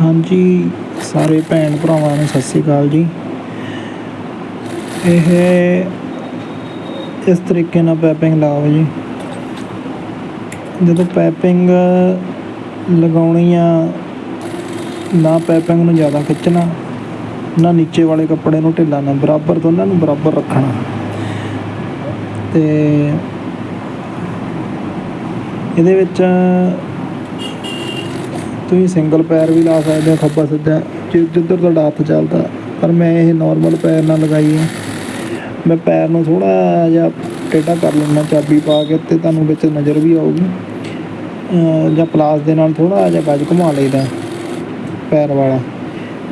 ਹਾਂਜੀ, ਸਾਰੇ ਭੈਣ ਭਰਾਵਾਂ ਨੂੰ ਸਤਿ ਸ੍ਰੀ ਅਕਾਲ ਜੀ। ਇਹ ਇਸ ਤਰੀਕੇ ਨਾਲ ਪੈਪਿੰਗ ਲਾਓ ਜੀ। ਜਦੋਂ ਪੈਪਿੰਗ ਲਗਾਉਣੀ ਆ, ਨਾ ਪੈਪਿੰਗ ਨੂੰ ਜ਼ਿਆਦਾ ਖਿੱਚਣਾ, ਨਾ ਨੀਚੇ ਵਾਲੇ ਕੱਪੜੇ ਨੂੰ ਢਿੱਲਾ ਨਾ ਬਰਾਬਰ ਦੋਨਾਂ ਨੂੰ ਬਰਾਬਰ ਰੱਖਣਾ। ਤੇ ਇਹਦੇ ਵਿੱਚ ਤੁਸੀਂ ਸਿੰਗਲ ਪੈਰ ਵੀ ਲਾ ਸਕਦੇ ਹੋ, ਖੱਬਾ ਸੱਜਾ ਜਿ- ਜਿੱਧਰ ਤੁਹਾਡਾ ਹੱਥ ਚੱਲਦਾ, ਪਰ ਮੈਂ ਇਹ ਨੋਰਮਲ ਪੈਰ ਨਾਲ ਲਗਾਈ ਹੈ ਮੈਂ ਪੈਰ ਨੂੰ ਥੋੜਾ ਜਿਹਾ ਟੇਢਾ ਕਰ ਲੈਂਦਾ, ਚਾਬੀ ਪਾ ਕੇ ਤੇ ਤੁਹਾਨੂੰ ਵਿੱਚ ਨਜ਼ਰ ਵੀ ਆਊਗੀ। ਜਾਂ ਪਲਾਸ ਦੇ ਨਾਲ ਥੋੜਾ ਜਿਹਾ ਵੱਜ ਘੁਮਾ ਲਈਦਾ ਪੈਰ ਵਾਲਾ।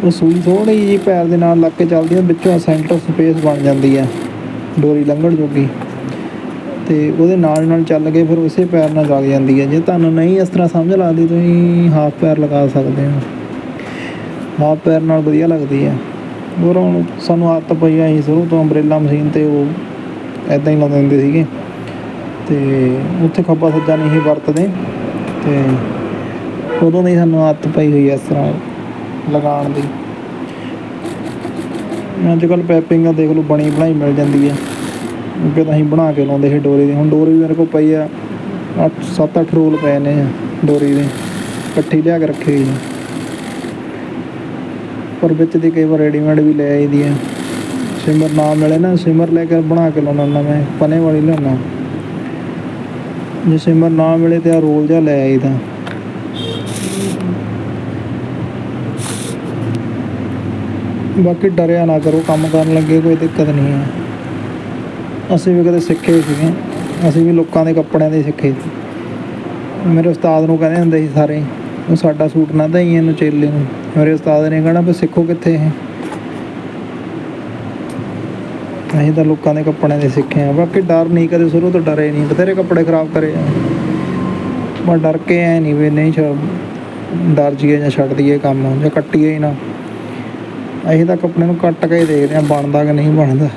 ਉਹ ਸੂਈ ਥੋੜੀ ਜਿਹੀ ਪੈਰ ਦੇ ਨਾਲ ਲੱਗ ਕੇ ਚੱਲਦੀ ਹੈ, ਵਿੱਚੋਂ ਸੈਂਟਰ ਸਪੇਸ ਬਣ ਜਾਂਦੀ ਹੈ, ਡੋਰੀ ਲੰਘਣ ਜੋਗੀ। ਤੇ ਉਹਦੇ ਨਾਲ ਨਾਲ ਚੱਲ ਕੇ ਫਿਰ ਉਸੇ ਪੈਰ ਨਾਲ ਲੱਗ ਜਾਂਦੀ ਹੈ। ਜੇ ਤੁਹਾਨੂੰ ਨਹੀਂ ਇਸ ਤਰ੍ਹਾਂ ਸਮਝ ਲੱਗਦੀ, ਤੁਸੀਂ ਹਾਫ ਪੈਰ ਲਗਾ ਸਕਦੇ ਹੋ। ਹਾਫ ਪੈਰ ਨਾਲ ਵਧੀਆ ਲੱਗਦੀ ਹੈ। ਹੋਰ ਹੁਣ ਸਾਨੂੰ ਆਦਤ ਪਈ ਆਈ ਸ਼ੁਰੂ ਤੋਂ ਅੰਬਰੇਲਾ ਮਸ਼ੀਨ ਤੇ ਉਹ ਐਦਾਂ ਹੀ ਲਾਉਂਦੇ ਹੁੰਦੇ ਸੀਗੇ। ਤੇ ਉੱਥੇ ਖੱਬਾ ਸੱਜਾ ਨਹੀਂ ਸੀ ਵਰਤਦੇ। ਤੇ ਉਦੋਂ ਦੀ ਸਾਨੂੰ ਆਦਤ ਪਈ ਹੋਈ ਹੈ ਇਸ ਤਰ੍ਹਾਂ ਲਗਾਉਣ ਦੀ। ਅੱਜ ਕੱਲ੍ਹ ਪੈਪਿੰਗ ਆ ਦੇਖ ਲਓ, ਬਣੀ ਬਣਾਈ ਮਿਲ ਜਾਂਦੀ ਹੈ ਅੱਗੇ ਤਾਂ ਅਸੀਂ ਬਣਾ ਕੇ ਲਾਉਂਦੇ ਸੀ ਡੋਰੀ ਦੀ। ਹੁਣ ਡੋਰੀ ਵੀ ਮੇਰੇ ਕੋਲ ਪਈ ਆ। 8 7-8 ਰੋਲ ਪਏ ਨੇ ਡੋਰੀ ਦੇ। ਇਕੱਠੀ ਲਿਆ ਕੇ ਰੱਖੀ ਹੋਈ ਪਰ ਵਿੱਚ ਦੀ ਕਈ ਵਾਰ ਰੈਡੀਮੇਡ ਵੀ ਲੈ ਆਈਦੀ ਆ। ਸਿਮਰ ਨਾ ਮਿਲੇ ਨਾ, ਸਿਮਰ ਲੈ ਕੇ ਬਣਾ ਕੇ ਲਾਉਣਾ ਹੁੰਦਾ ਮੈਂ, ਪਨੇ ਵਾਲੀ ਲਿਆਉਣਾ ਜੇ ਸਿਮਰ ਨਾ ਮਿਲੇ ਤੇ ਆ ਰੋਲ ਜਿਹਾ ਲੈ ਆਈਦਾ ਬਾਕੀ ਡਰਿਆ ਨਾ ਕਰੋ, ਕੰਮ ਕਰਨ ਲੱਗੇ, ਕੋਈ ਦਿੱਕਤ ਨਹੀਂ ਹੈ ਅਸੀਂ ਵੀ ਕਦੇ ਸਿੱਖੇ ਸੀਗੇ। ਅਸੀਂ ਵੀ ਲੋਕਾਂ ਦੇ ਕੱਪੜਿਆਂ ਦੇ ਸਿੱਖੇ ਸੀ। ਮੇਰੇ ਉਸਤਾਦ ਨੂੰ ਕਹਿੰਦੇ ਹੁੰਦੇ ਸੀ ਸਾਰੇ ਉਹ ਸਾਡਾ ਸੂਟ ਨਾ ਦਈ ਇਹਨੂੰ ਚੇਲੇ ਨੂੰ। ਮੇਰੇ ਉਸਤਾਦ ਨੇ ਕਹਿਣਾ, ਵੀ ਸਿੱਖੋ ਕਿੱਥੇ ਇਹ? ਅਸੀਂ ਤਾਂ ਲੋਕਾਂ ਦੇ ਕੱਪੜਿਆਂ ਦੇ ਸਿੱਖੇ ਆ ਬਾਕੀ ਡਰ ਨਹੀਂ, ਕਦੇ ਸ਼ੁਰੂ ਤੋਂ ਡਰੇ ਨਹੀਂ, ਬਥੇਰੇ ਕੱਪੜੇ ਖਰਾਬ ਕਰੇ ਆ। ਮੈਂ ਡਰ ਕੇ ਐ ਨਹੀਂ ਵੀ ਨਹੀਂ ਡਰ ਜੀਏ ਜਾਂ ਛੱਡ ਦਈਏ ਕੰਮ, ਜਾਂ ਕੱਟੀਏ ਹੀ ਨਾ। ਅਸੀਂ ਤਾਂ ਕੱਪੜੇ ਨੂੰ ਕੱਟ ਕੇ ਹੀ ਦੇਖਦੇ ਆ ਬਣਦਾ ਕਿ ਨਹੀਂ ਬਣਦਾ।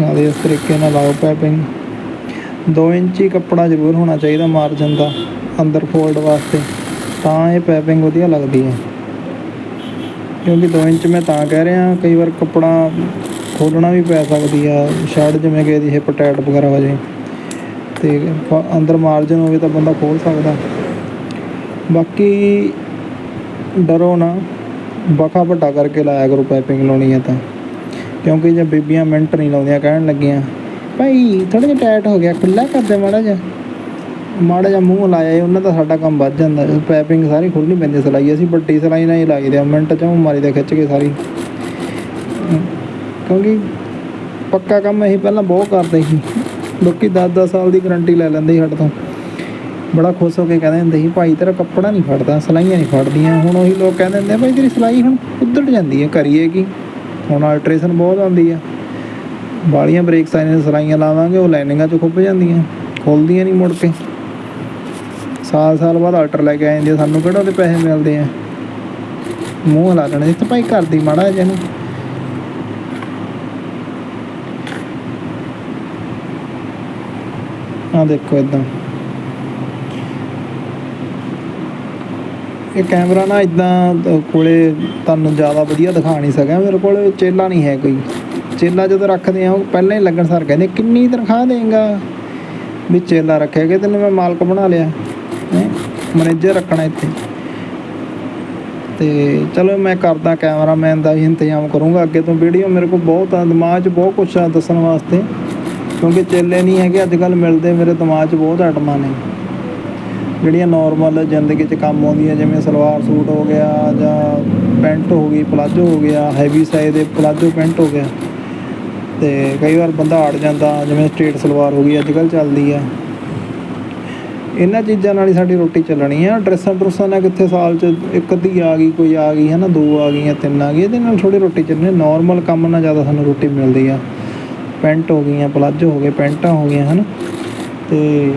ਨਾਲੇ ਇਸ ਤਰੀਕੇ ਨਾਲ ਲਾਓ ਪੈਪਿੰਗ 2 ਇੰਚੀ ਕੱਪੜਾ ਜ਼ਰੂਰ ਹੋਣਾ ਚਾਹੀਦਾ ਮਾਰਜਨ ਦਾ ਅੰਦਰ ਫੋਲਡ ਵਾਸਤੇ, ਤਾਂ ਇਹ ਪੈਪਿੰਗ ਵਧੀਆ ਲੱਗਦੀ ਹੈ। ਕਿਉਂਕਿ 2 ਇੰਚ ਮੈਂ ਤਾਂ ਕਹਿ ਰਿਹਾ, ਕਈ ਵਾਰ ਕੱਪੜਾ ਖੋਲਣਾ ਵੀ ਪੈ ਸਕਦੀ ਆ ਸ਼ਰਟ ਜਿਵੇਂ ਕਿ ਇਹਦੀ ਹਿੱਪ ਟਾਈਟ ਵਗੈਰਾ ਹੋ ਜੇ। ਤੇ ਅੰਦਰ ਮਾਰਜਨ ਹੋਵੇ ਤਾਂ ਬੰਦਾ ਖੋਲ ਸਕਦਾ। ਬਾਕੀ ਡਰੋ ਨਾ ਬਖਾ ਵੱਡਾ ਕਰਕੇ ਲਾਇਆ ਕਰੋ ਪਾਈਪਿੰਗ ਲਾਉਣੀ ਹੈ ਤਾਂ। ਕਿਉਂਕਿ ਜੇ ਬੀਬੀਆਂ ਮਿੰਟ ਨਹੀਂ ਲਾਉਂਦੀਆਂ, ਕਹਿਣ ਲੱਗੀਆਂ, ਭਾਈ ਥੋੜਾ ਜਿਹਾ ਟਾਈਟ ਹੋ ਗਿਆ ਖੁੱਲਾ ਕਰ ਦੇ ਮਾੜਾ ਜਿਹਾ। ਮਾੜਾ ਜਿਹਾ ਮੂੰਹ ਲਾਇਆ ਉਹਨਾਂ ਦਾ ਸਾਡਾ ਕੰਮ ਵੱਧ ਜਾਂਦਾ। ਪੈਪਿੰਗ ਸਾਰੀ ਖੁੱਲ੍ਹਣੀ ਪੈਂਦੀ ਸਿਲਾਈ ਅਸੀਂ ਵੱਡੀ ਸਿਲਾਈ ਨਾਲ ਹੀ ਲਾਈ ਦੇ ਮਿੰਟ ਚ ਮਾਰੀ ਦੇ, ਖਿੱਚ ਕੇ ਸਾਰੀ। ਕਿਉਂਕਿ ਪੱਕਾ ਕੰਮ ਅਸੀਂ ਪਹਿਲਾਂ ਬਹੁਤ ਕਰਦੇ ਸੀ। ਲੋਕੀ 10-10 ਸਾਲ ਦੀ ਗਾਰੰਟੀ ਲੈ ਲੈਂਦੇ ਸੀ ਸਾਡੇ ਤੋਂ। ਬੜਾ ਖੁਸ਼ ਹੋ ਕੇ ਕਹਿੰਦੇ ਹੁੰਦੇ ਸੀ, ਭਾਈ, ਤੇਰਾ ਕੱਪੜਾ ਨਹੀਂ ਫੜਦਾ, ਸਲਾਈਆਂ ਨਹੀਂ ਫੜਦੀਆਂ। ਹੁਣ ਉਹੀ ਲੋਕ ਕਹਿੰਦੇ ਹੁੰਦੇ ਭਾਈ, ਤੇਰੀ ਸਲਾਈ ਹੁਣ ਉੱਧੜ ਜਾਂਦੀ ਹੈ ਕਰੀਏ ਕੀ? ਹੁਣ ਅਲਟਰੇਸ਼ਨ ਬਹੁਤ ਆਉਂਦੀ ਆ। ਬਾਲੀਆਂ ਬ੍ਰੇਕ ਸਾਈਨ ਸਲਾਈਆਂ ਲਾਵਾਂਗੇ, ਉਹ ਲਾਈਨਿੰਗਾਂ 'ਚ ਖੁੱਭ ਜਾਂਦੀਆਂ, ਖੁੱਲਦੀਆਂ ਨਹੀਂ ਮੁੜ ਕੇ। ਸਾਲ ਸਾਲ ਬਾਅਦ ਆਲਟਰ ਲੈ ਕੇ ਆ ਜਾਂਦੇ ਸਾਨੂੰ ਕਿਹੜਾ ਉਹਦੇ ਪੈਸੇ ਮਿਲਦੇ ਆ? ਮੂੰਹ ਹਿਲਾ ਲੈਣਾ ਇੱਥੇ ਭਾਈ ਕਰਦੀ ਮਾੜਾ ਜਿਹਾ ਨੂੰ ਆ ਦੇਖੋ ਇਦਾਂ। ਇਹ ਕੈਮਰਾ ਨਾ ਇਦਾਂ ਕੋਲੇ ਤੁਹਾਨੂੰ ਜ਼ਿਆਦਾ ਵਧੀਆ ਦਿਖਾ ਨਹੀਂ ਸਕਿਆ। ਮੇਰੇ ਕੋਲ ਚੇਲਾ ਨਹੀਂ ਹੈ ਕੋਈ। ਚੇਲਾ ਜਦੋਂ ਰੱਖਦੇ ਆ, ਉਹ ਪਹਿਲਾਂ ਹੀ ਲੱਗਣ ਸਰ ਕਹਿੰਦੇ, ਕਿੰਨੀ ਤਨਖਾਹ ਦੇਂਗਾ? ਵੀ ਚੇਲਾ ਰੱਖਿਆ ਕਿ ਤੈਨੂੰ ਮੈਂ ਮਾਲਕ ਬਣਾ ਲਿਆ। ਹੈ? ਮੈਨੇਜਰ ਰੱਖਣਾ ਇੱਥੇ। ਤੇ ਚਲੋ ਮੈਂ ਕਰਦਾ ਕੈਮਰਾਮੈਨ ਦਾ ਵੀ ਇੰਤਜ਼ਾਮ ਕਰੂੰਗਾ। ਅੱਗੇ ਤੋਂ ਵੀਡੀਓ ਮੇਰੇ ਕੋਲ ਬਹੁਤ ਆ, ਦਿਮਾਗ 'ਚ ਬਹੁਤ ਕੁਛ ਆ ਦੱਸਣ ਵਾਸਤੇ। ਕਿਉਂਕਿ ਚੇਲੇ ਨਹੀਂ ਹੈਗੇ, ਅੱਜ ਕੱਲ ਮਿਲਦੇ ਮੇਰੇ ਦਿਮਾਗ 'ਚ ਬਹੁਤ ਆਈਟਮਾਂ ਨੇ। ਜਿਹੜੀਆਂ ਨਾਰਮਲ ਜ਼ਿੰਦਗੀ 'ਚ ਕੰਮ ਆਉਂਦੀਆਂ, ਜਿਵੇਂ ਸਲਵਾਰ ਸੂਟ ਹੋ ਗਿਆ ਜਾਂ ਪੈਂਟ ਹੋ ਗਈ ਪਲਾਜੋ ਹੋ ਗਿਆ ਹੈਵੀ ਸਾਈਜ਼ ਦੇ ਪਲਾਜੋ ਪੈਂਟ ਹੋ ਗਿਆ। ਤੇ ਕਈ ਵਾਰ ਬੰਦਾ ਅੜ ਜਾਂਦਾ, ਜਿਵੇਂ ਸਟ੍ਰੇਟ ਸਲਵਾਰ ਹੋ ਗਈ ਅੱਜ ਕੱਲ ਚੱਲਦੀ ਆ। ਇਹਨਾਂ ਚੀਜ਼ਾਂ ਨਾਲ ਹੀ ਸਾਡੀ ਰੋਟੀ ਚੱਲਣੀ ਆ। ਡਰੈਸਾਂ ਡਰੂਸਾਂ ਨਾਲ ਕਿੱਥੇ ਸਾਲ 'ਚ ਇੱਕ ਅੱਧੀ ਆ ਗਈ, ਕੋਈ ਆ ਗਈ ਹੈ ਨਾ ਦੋ ਆ ਗਈਆਂ, ਤਿੰਨ ਆ ਗਈ ਇਹਦੇ ਨਾਲ ਥੋੜੀ ਰੋਟੀ ਚੱਲਣੀ ਨਾਰਮਲ ਕੰਮ ਨਾਲ ਜ਼ਿਆਦਾ ਸਾਨੂੰ ਰੋਟੀ ਮਿਲਦੀ ਆ। ਪੈਂਟ ਹੋ ਗਈਆਂ ਪਲਾਜੋ ਹੋ ਗਏ, ਪੈਂਟਾਂ ਹੋ ਗਈਆਂ, ਹਨ। ਤੇ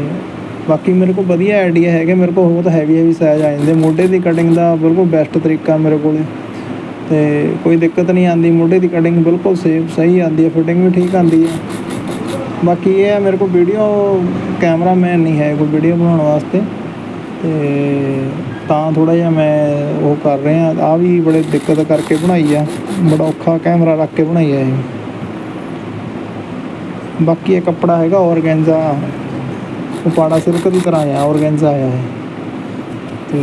ਬਾਕੀ ਮੇਰੇ ਕੋਲ ਵਧੀਆ ਆਈਡੀਆ ਹੈਗੇ, ਮੇਰੇ ਕੋਲ ਬਹੁਤ ਹੈਵੀ ਹੈਵੀ ਸਾਈਜ਼ ਆ ਜਾਂਦੇ। ਮੋਢੇ ਦੀ ਕਟਿੰਗ ਦਾ ਬਿਲਕੁਲ ਬੈਸਟ ਤਰੀਕਾ ਮੇਰੇ ਕੋਲ। ਤੇ ਕੋਈ ਦਿੱਕਤ ਨਹੀਂ ਆਂਦੀ ਮੋਢੇ ਦੀ ਕਟਿੰਗ ਬਿਲਕੁਲ ਸੇਫ ਸਹੀ ਆਂਦੀ ਹੈ ਫਿਟਿੰਗ ਵੀ ਠੀਕ ਆਂਦੀ ਹੈ। ਬਾਕੀ ਇਹ ਹੈ, ਮੇਰੇ ਕੋਲ ਵੀਡੀਓ ਕੈਮਰਾਮੈਨ ਨਹੀਂ ਹੈ ਕੋਈ ਵੀਡੀਓ ਬਣਾਉਣ ਵਾਸਤੇ। ਤੇ ਤਾਂ ਥੋੜਾ ਜਿਹਾ ਮੈਂ ਉਹ ਕਰ ਰਿਹਾ ਆ ਵੀ ਬੜੇ ਦਿੱਕਤ ਕਰਕੇ ਬਣਾਈ ਆ। ਬੜਾ ਔਖਾ ਕੈਮਰਾ ਰੱਖ ਕੇ ਬਣਾਈ ਆ ਇਹ। ਬਾਕੀ ਇਹ ਕੱਪੜਾ ਹੈਗਾ ਔਰਗੈਂਜ਼ਾ ਉਪਾੜਾ ਸਿਲਕ ਦੀ ਤਰ੍ਹਾਂ ਆ ਔਰਗੈਂਜ਼ਾ ਆਇਆ ਹੈ। ਤੇ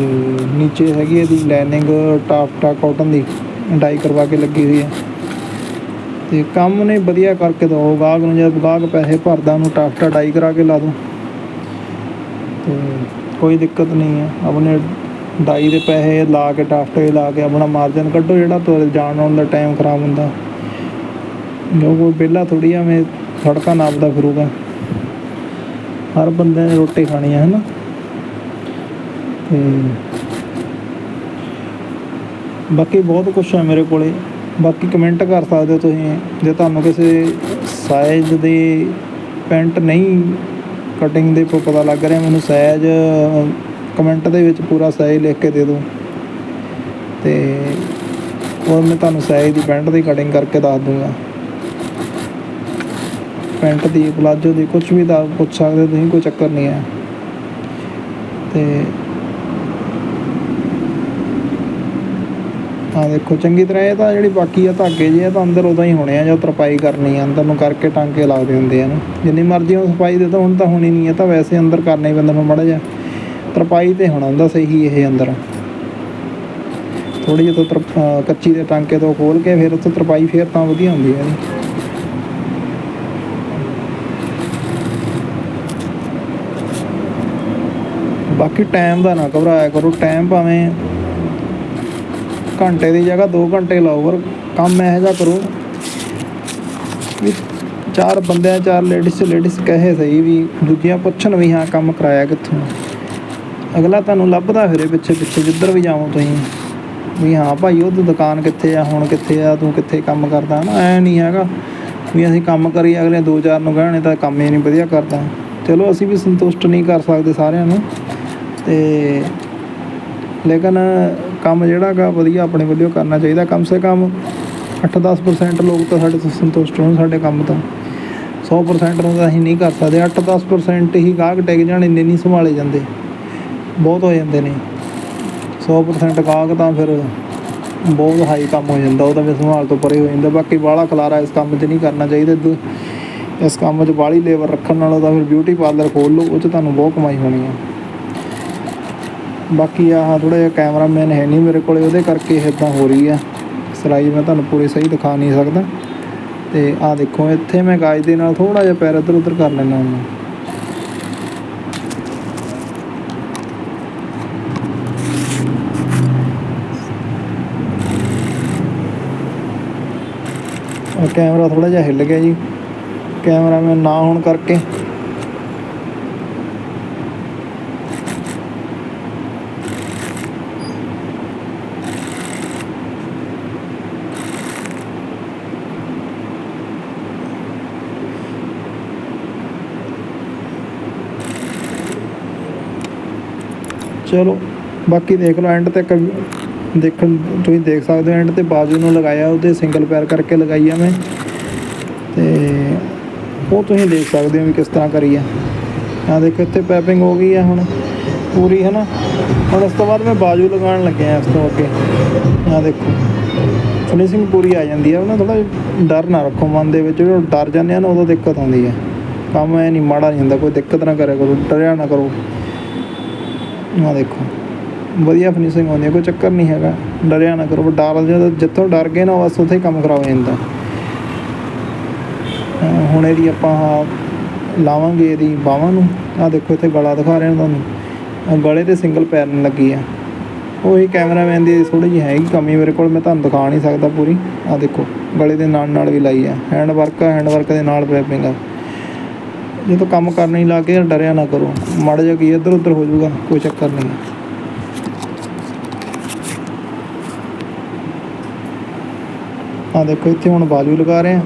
ਨੀਚੇ ਹੈਗੀ ਇਹਦੀ ਲਾਈਨਿੰਗ ਟਾਫਟਾ ਕਾਟਨ ਦੀ ਡਾਈ ਕਰਵਾ ਕੇ ਲੱਗੀ ਹੋਈ ਹੈ। ਤੇ ਕੰਮ ਨੇ ਵਧੀਆ ਕਰਕੇ ਦਿਓ, ਗਾਹਕ ਨੂੰ ਜਦ ਗਾਹਕ ਪੈਸੇ ਭਰਦਾ, ਉਹਨੂੰ ਟਾਫਟਾ ਡਾਈ ਕਰਾ ਕੇ ਲਾ ਦੋ। ਤੇ ਕੋਈ ਦਿੱਕਤ ਨਹੀਂ ਹੈ, ਆਪਣੇ ਡਾਈ ਦੇ ਪੈਸੇ ਲਾ ਕੇ ਟਾਫਟੇ ਲਾ ਕੇ ਆਪਣਾ ਮਾਰਜਨ ਕੱਢੋ, ਜਿਹੜਾ ਤੁਹਾਡੇ ਜਾਣ ਆਉਣ ਦਾ ਟਾਈਮ ਖਰਾਬ ਹੁੰਦਾ। ਜੋ ਕੋਈ ਪਹਿਲਾਂ ਥੋੜੀ ਐਵੇਂ ਸੜਕਾਂ ਨਾਪਦਾ ਫਿਰੂਗਾ। ਹਰ ਬੰਦੇ ਨੇ ਰੋਟੀ ਖਾਣੀ ਹੈ, ਹਨਾ? ਤੇ ਬਾਕੀ ਬਹੁਤ ਕੁਝ ਹੈ ਮੇਰੇ ਕੋਲੇ। ਬਾਕੀ ਕਮੈਂਟ ਕਰ ਸਕਦੇ ਹੋ ਤੁਸੀਂ, ਜੇ ਤੁਹਾਨੂੰ ਕਿਸੇ ਸਾਈਜ਼ ਦੀ ਪੈਂਟ ਨਹੀਂ ਕਟਿੰਗ ਦੇ ਪ- ਪਤਾ ਲੱਗ ਰਿਹਾ, ਮੈਨੂੰ ਸਾਈਜ਼ ਕਮੈਂਟ ਦੇ ਵਿੱਚ ਪੂਰਾ ਸਾਈਜ਼ ਲਿਖ ਕੇ ਦੇ ਦਿਓ। ਤੇ ਉਹ ਮੈਂ ਤੁਹਾਨੂੰ ਸਾਈਜ਼ ਦੀ ਪੈਂਟ ਦੀ ਕਟਿੰਗ ਕਰਕੇ ਦੱਸ ਦੂੰਗਾ। ਪੈਂਟ ਦੀ ਪਲਾਜੋ ਦੀ ਕੁਝ ਵੀ ਦਾ ਪੁੱਛ ਸਕਦੇ ਤੁਸੀਂ ਕੋਈ ਚੱਕਰ ਨਹੀਂ ਹੈ। ਤੇ ਆ ਦੇਖੋ, ਚੰਗੀ ਤਰ੍ਹਾਂ ਇਹ ਤਾਂ ਜਿਹੜੀ ਬਾਕੀ ਆ ਧਾਗੇ ਜਿਹੇ ਤਾਂ ਅੰਦਰ ਉਦਾਂ ਹੀ ਹੋਣੇ ਆ, ਜੋ ਤਰਪਾਈ ਕਰਨੀ ਆ, ਅੰਦਰ ਨੂੰ ਕਰਕੇ ਟਾਂਕੇ ਲੱਗਦੇ ਹੁੰਦੇ ਆ ਨਾ ਜਿੰਨੀ ਮਰਜ਼ੀ ਉਹ ਸਫ਼ਾਈ ਦੇ ਤਾਂ ਹੁਣ ਤਾਂ ਹੋਣੀ ਨਹੀਂ ਹੈ ਤਾਂ ਵੈਸੇ ਅੰਦਰ ਕਰਨਾ ਹੀ ਪੈਂਦਾ ਨੂੰ ਮੜਾ ਜਾ ਤਰਪਾਈ ਤੇ ਹੋਣਾ ਹੁੰਦਾ ਸਹੀ ਇਹ ਅੰਦਰ। ਥੋੜੀ ਜਿਹੀ ਤੋਂ ਕੱਚੀ ਦੇ ਟਾਂਕੇ ਤੋਂ ਖੋਲ ਕੇ ਫਿਰ ਉੱਥੇ ਤਰਪਾਈ ਫਿਰ ਤਾਂ ਵਧੀਆ ਹੁੰਦੀ ਹੈ ਬਾਕੀ ਟਾਈਮ ਦਾ ਨਾ ਘਬਰਾਇਆ ਕਰੋ ਟਾਈਮ ਭਾਵੇਂ ਘੰਟੇ ਦੀ ਜਗ੍ਹਾ 2 ਘੰਟੇ ਲਾਓ, ਪਰ ਕੰਮ ਇਹੋ ਜਿਹਾ ਕਰੋ ਵੀ ਚਾਰ ਬੰਦਿਆਂ, ਚਾਰ ਲੇਡੀਜ਼ ਲੇਡੀਜ਼ ਕਹੇ ਸਹੀ ਵੀ ਦੂਜੀਆਂ ਪੁੱਛਣ ਵੀ ਹਾਂ ਕੰਮ ਕਰਾਇਆ ਕਿੱਥੋਂ। ਅਗਲਾ ਤੁਹਾਨੂੰ ਲੱਭਦਾ ਫਿਰੇ ਪਿੱਛੇ ਪਿੱਛੇ, ਜਿੱਧਰ ਵੀ ਜਾਵੋ ਤੁਸੀਂ। ਵੀ ਹਾਂ ਭਾਈ, ਉਹ ਦੁਕਾਨ ਕਿੱਥੇ ਆ, ਹੁਣ ਕਿੱਥੇ ਆ, ਤੂੰ ਕਿੱਥੇ ਕੰਮ ਕਰਦਾ ਨਾ ਐ ਨਹੀਂ ਹੈਗਾ ਵੀ ਅਸੀਂ ਕੰਮ ਕਰੀ ਅਗਲੇ ਦੋ ਚਾਰ ਨੂੰ ਕਹਿਣੇ ਤਾਂ ਕੰਮ ਹੀ ਨਹੀਂ ਵਧੀਆ ਕਰਦਾ। ਚਲੋ ਅਸੀਂ ਵੀ ਸੰਤੁਸ਼ਟ ਨਹੀਂ ਕਰ ਸਕਦੇ ਸਾਰਿਆਂ ਨੂੰ। ਅਤੇ ਲੇਕਿਨ ਕੰਮ ਜਿਹੜਾ ਗਾ ਵਧੀਆ ਆਪਣੇ ਵੱਲੋਂ ਕਰਨਾ ਚਾਹੀਦਾ। ਕਮ ਸੇ ਕਮ 8-10% ਲੋਕ ਤਾਂ ਸਾਡੇ ਤੋਂ ਸੰਤੁਸ਼ਟ ਹੋਣ ਸਾਡੇ ਕੰਮ ਤੋਂ। 100% ਨੂੰ ਤਾਂ ਅਸੀਂ ਨਹੀਂ ਕਰ ਸਕਦੇ। 8-10% ਹੀ ਗਾਹਕ ਟਿਕ ਜਾਣ, ਇੰਨੇ ਨਹੀਂ ਸੰਭਾਲੇ ਜਾਂਦੇ। ਬਹੁਤ ਹੋ ਜਾਂਦੇ ਨੇ। 100% ਗਾਹਕ ਤਾਂ ਫਿਰ ਬਹੁਤ ਹਾਈ ਕੰਮ ਹੋ ਜਾਂਦਾ, ਉਹ ਤਾਂ ਫਿਰ ਸੰਭਾਲ ਤੋਂ ਪਰੇ ਹੋ ਜਾਂਦਾ। ਬਾਕੀ ਬਾਹਲਾ ਖਲਾਰਾ ਇਸ ਕੰਮ 'ਚ ਨਹੀਂ ਕਰਨਾ ਚਾਹੀਦਾ। ਦੂ- ਇਸ ਕੰਮ 'ਚ ਬਾਹਲੀ ਲੇਬਰ ਰੱਖਣ ਨਾਲੋਂ ਤਾਂ ਫਿਰ ਬਿਊਟੀ ਪਾਰਲਰ ਖੋਲ ਲਓ, ਉਹ 'ਚ ਤੁਹਾਨੂੰ ਬਹੁਤ ਕਮਾਈ ਹੋਣੀ ਹੈ ਬਾਕੀ ਆਹ ਥੋੜਾ ਜਿਹਾ ਕੈਮਰਾਮੈਨ ਹੈ ਨਹੀਂ ਮੇਰੇ ਕੋਲੇ, ਉਹਦੇ ਕਰਕੇ ਇਹ ਇਦਾਂ ਹੋ ਰਹੀ ਆ। ਸਿਲਾਈ ਮੈਂ ਤੁਹਾਨੂੰ ਪੂਰੀ ਸਹੀ ਦਿਖਾ ਨਹੀਂ ਸਕਦਾ। ਤੇ ਆਹ ਦੇਖੋ, ਇੱਥੇ ਮੈਂ ਗਾਜ ਦੇ ਨਾਲ ਥੋੜਾ ਜਿਹਾ ਪੈਰ ਇੱਧਰ ਉੱਧਰ ਕਰ ਲੈਣਾ ਉਹਨੂੰ ਕੈਮਰਾ ਥੋੜਾ ਜਿਹਾ ਹਿੱਲ ਗਿਆ ਜੀ। ਕੈਮਰਾਮੈਨ ਨਾ ਹੋਣ ਕਰਕੇ ਚਲੋ, ਬਾਕੀ ਦੇਖ ਲਓ ਐਂਡ ਤੱਕ ਦੇਖਣ, ਤੁਸੀਂ ਦੇਖ ਸਕਦੇ ਹੋ ਐਂਡ ਤੇ ਬਾਜੂ ਨੂੰ ਲਗਾਇਆ, ਉਹਦੇ ਸਿੰਗਲ ਪੈਰ ਕਰਕੇ ਲਗਾਈ ਆ ਮੈਂ। ਤੇ ਉਹ ਤੁਸੀਂ ਦੇਖ ਸਕਦੇ ਹੋ ਵੀ ਕਿਸ ਤਰ੍ਹਾਂ ਕਰੀ ਆ। ਆ ਦੇਖੋ, ਇੱਥੇ ਪੈਪਿੰਗ ਹੋ ਗਈ ਆ ਹੁਣ, ਪੂਰੀ ਹੈ ਨਾ ਹੁਣ ਉਸ ਤੋਂ ਬਾਅਦ ਮੈਂ ਬਾਜੂ ਲਗਾਉਣ ਲੱਗਿਆ ਇਸ ਤੋਂ ਅੱਗੇ। ਆ ਦੇਖੋ ਫਿਨਿਸ਼ਿੰਗ ਪੂਰੀ ਆ ਜਾਂਦੀ ਆ, ਉਹਨਾਂ ਥੋੜਾ ਡਰ ਨਾ ਰੱਖੋ ਮਨ ਦੇ ਵਿੱਚ, ਜਦੋਂ ਡਰ ਜਾਂਦੇ ਆ ਨਾ, ਉਦੋਂ ਦਿੱਕਤ ਆਉਂਦੀ ਹੈ ਕੰਮ ਐ ਨਹੀਂ, ਮਾੜਾ ਨਹੀਂ ਹੁੰਦਾ, ਕੋਈ ਦਿੱਕਤ ਨਾ ਕਰਿਆ ਕਰੋ, ਡਰਿਆ ਨਾ ਕਰੋ। ਆਹ ਦੇਖੋ। ਵਧੀਆ ਫਿਨਿਸ਼ਿੰਗ ਆਉਂਦੀ ਹੈ ਕੋਈ ਚੱਕਰ ਨਹੀਂ ਹੈਗਾ। ਡਰਿਆ ਨਾ ਕਰੋ, ਡਰ ਜਦੋਂ ਜਿੱਥੋਂ ਡਰ ਗਏ ਨਾ ਬਸ ਉੱਥੇ ਹੀ ਕੰਮ ਖਰਾਬ ਹੋ ਜਾਂਦਾ। ਹੁਣ ਇਹਦੀ ਆਪਾਂ ਆਹ ਲਾਵਾਂਗੇ, ਇਹਦੀ ਬਾਹਾਂ ਨੂੰ। ਆਹ ਦੇਖੋ, ਇੱਥੇ ਗਲਾ ਦਿਖਾ ਰਹੇ ਰਿਹਾ ਤੁਹਾਨੂੰ। ਗਲੇ ਤੇ ਸਿੰਗਲ ਪੈਰ ਲੱਗੀ ਆ। ਉਹੀ ਕੈਮਰਾਮੈਨ ਦੀ ਥੋੜੀ ਜਿਹੀ ਹੈਗੀ ਕਮੀ ਮੇਰੇ ਕੋਲ, ਮੈਂ ਤੁਹਾਨੂੰ ਦਿਖਾ ਨਹੀਂ ਸਕਦਾ ਪੂਰੀ। ਆਹ ਦੇਖੋ, ਗਲੇ ਦੇ ਨਾਲ ਨਾਲ ਵੀ ਲਾਈ ਆ। ਹੈਂਡ ਵਰਕ ਆ ਹੈਂਡ ਵਰਕ ਦੇ ਨਾਲ ਪੈਪਿੰਗ ਆ। ਜਦੋਂ ਕੰਮ ਕਰਨ ਲੱਗ ਲੱਗੇ ਡਰਿਆ ਨਾ ਕਰੋ। ਮਾੜਾ ਜਾ ਕੀ ਇੱਧਰ ਉੱਧਰ ਹੋ ਜਾਊਗਾ, ਕੋਈ ਚੱਕਰ ਨਹੀਂ। ਆ ਦੇਖੋ, ਇੱਥੇ ਹੁਣ ਬਾਜੂ ਲਗਾ ਰਹੇ ਆ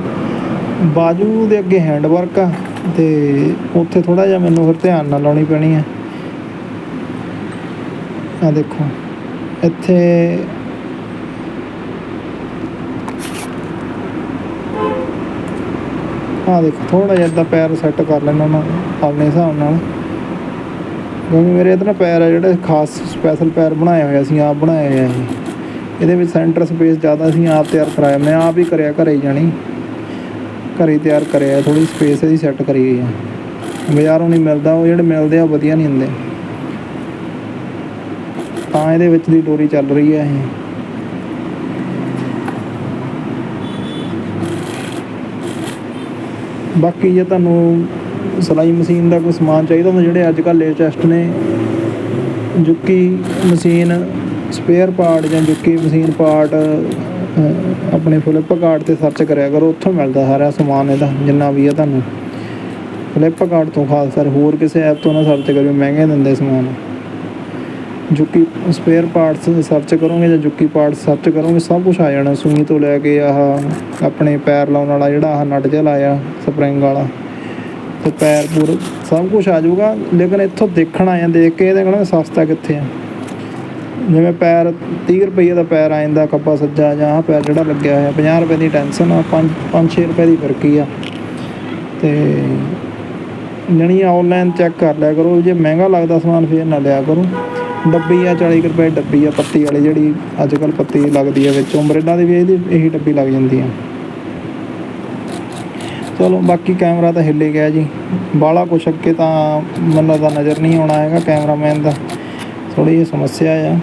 ਬਾਜੂ ਦੇ ਅੱਗੇ ਹੈਂਡ ਵਰਕ ਆ, ਤੇ ਉੱਥੇ ਥੋੜਾ ਜਿਹਾ ਮੈਨੂੰ ਫਿਰ ਧਿਆਨ ਨਾਲ ਲਾਉਣੀ ਪੈਣੀ ਆ। ਆ ਦੇਖੋ, ਇੱਥੇ ਆਹ ਦੇਖੋ ਥੋੜਾ ਜਿਹਾ ਏਦਾਂ ਪੈਰ ਸੈੱਟ ਕਰ ਲੈਣਾ ਮੈਂ, ਆਪਣੇ ਹਿਸਾਬ ਨਾਲ। ਕਿਉਂਕਿ ਮੇਰੇ ਇਹਦੇ ਨਾਲ ਪੈਰ ਆ ਜਿਹੜੇ ਖਾਸ ਸਪੈਸ਼ਲ ਪੈਰ ਬਣਾਏ ਹੋਏ ਅਸੀਂ ਆਪ ਬਣਾਏ ਹੋਏ ਆ ਇਹ ਇਹਦੇ ਵਿੱਚ ਸੈਂਟਰ ਸਪੇਸ ਜ਼ਿਆਦਾ ਅਸੀਂ ਆਪ ਤਿਆਰ ਕਰਾਇਆ, ਮੈਂ ਆਪ ਹੀ ਕਰਿਆ ਘਰੇ ਹੀ ਜਾਣੀ। ਘਰੇ ਹੀ ਤਿਆਰ ਕਰਿਆ ਥੋੜੀ ਸਪੇਸ ਇਹਦੀ ਸੈੱਟ ਕਰੀ ਹੋਈ ਆ। ਬਾਜ਼ਾਰੋਂ ਨਹੀਂ ਮਿਲਦਾ, ਉਹ ਜਿਹੜੇ ਮਿਲਦੇ ਆ ਉਹ ਵਧੀਆ ਨਹੀਂ ਹੁੰਦੇ। ਤਾਂ ਇਹਦੇ ਵਿੱਚ ਦੀ ਡੋਰੀ ਚੱਲ ਰਹੀ ਹੈ ਇਹ। ਬਾਕੀ ਜੇ ਤੁਹਾਨੂੰ ਸਿਲਾਈ ਮਸ਼ੀਨ ਦਾ ਕੋਈ ਸਮਾਨ ਚਾਹੀਦਾ ਹੁੰਦਾ, ਜਿਹੜੇ ਅੱਜ ਕੱਲ੍ਹ ਲੇਟੈਸਟ ਨੇ, ਜੁੱਕੀ ਮਸ਼ੀਨ, ਸਪੇਅਰ ਪਾਰਟ ਜਾਂ ਜੁੱਕੀ ਮਸ਼ੀਨ ਪਾਰਟ ਆਪਣੇ ਫਲਿੱਪਕਾਰਟ ਤੇ ਸਰਚ ਕਰਿਆ ਕਰੋ, ਉੱਥੋਂ ਮਿਲਦਾ ਸਾਰਾ ਸਮਾਨ ਇਹਦਾ, ਜਿੰਨਾ ਵੀ ਆ ਤੁਹਾਨੂੰ। ਫਲਿੱਪਕਾਰਟ ਤੋਂ ਖਾਸ ਕਰ ਹੋਰ ਕਿਸੇ ਐਪ ਤੋਂ ਨਾ ਸਰਚ ਕਰਿਓ, ਮਹਿੰਗੇ ਦਿੰਦੇ ਸਮਾਨ। ਜੁੱਕੀ ਸਪੇਅਰ ਪਾਰਟਸ ਸਰਚ ਕਰੋਗੇ ਜਾਂ ਜੁੱਕੀ ਪਾਰਟਸ ਸਰਚ ਕਰੋਗੇ, ਸਭ ਕੁਝ ਆ ਜਾਣਾ ਸੂਈ ਤੋਂ ਲੈ ਕੇ ਆਹ ਆਪਣੇ ਪੈਰ ਲਾਉਣ ਵਾਲਾ ਜਿਹੜਾ ਆਹ ਨਟ ਜਿਹਾ ਲਾਇਆ ਸਪਰਿੰਗ ਵਾਲਾ। ਤੇ ਪੈਰ ਪੂਰ ਸਭ ਕੁਝ ਆ ਜਾਊਗਾ, ਲੇਕਿਨ ਇੱਥੋਂ ਦੇਖਣਾ ਆ, ਦੇਖ ਕੇ ਇਹਦੇ ਕਹਿੰਦਾ ਸਸਤਾ ਕਿੱਥੇ ਆ? ਜਿਵੇਂ ਪੈਰ 30 ਰੁਪਏ ਦਾ ਪੈਰ ਆ ਜਾਂਦਾ, ਕੱਪਾ ਸੱਜਾ ਜਾਂ ਆਹ ਪੈਰ ਜਿਹੜਾ ਲੱਗਿਆ ਹੋਇਆ 50 ਰੁਪਏ ਦੀ ਟੈਨਸ਼ਨ ਆ 5 5-6 ਰੁਪਏ ਦੀ ਫਰਕੀ ਆ। ਤੇ ਜਣੀ ਆਨਲਾਈਨ ਚੈੱਕ ਕਰ ਲਿਆ ਕਰੋ, ਜੇ ਮਹਿੰਗਾ ਲੱਗਦਾ ਸਮਾਨ ਫੇਰ ਨਾ ਲਿਆ ਕਰੋ। ਡੱਬੀ ਆ 40 ਕੁ ਰੁਪਏ ਡੱਬੀ ਆ, ਪੱਤੀ ਵਾਲੀ ਜਿਹੜੀ ਅੱਜ ਕੱਲ ਪੱਤੀ ਲੱਗਦੀ ਆ ਵਿੱਚ। ਉਮਰੇਡਾਂ ਦੀ ਵੀ ਇਹਦੀ ਇਹੀ ਡੱਬੀ ਲੱਗ ਜਾਂਦੀ ਆ। ਚਲੋ, ਬਾਕੀ ਕੈਮਰਾ ਤਾਂ ਹਿੱਲੇ ਗਿਆ ਜੀ। ਬਾਲਾ ਕੁਛ ਅੱਗੇ ਤਾਂ ਮੈਨੂੰ ਤਾਂ ਨਜ਼ਰ ਨਹੀਂ ਆਉਣਾ ਹੈਗਾ ਕੈਮਰਾਮੈਨ ਦਾ। ਥੋੜੀ ਜਿਹੀ ਸਮੱਸਿਆ ਆ।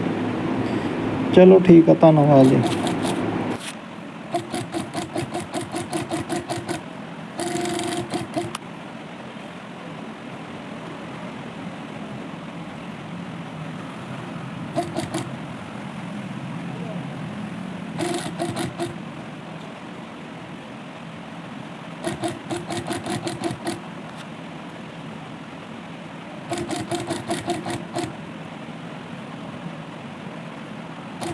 ਚਲੋ, ਠੀਕ ਆ, ਧੰਨਵਾਦ ਜੀ।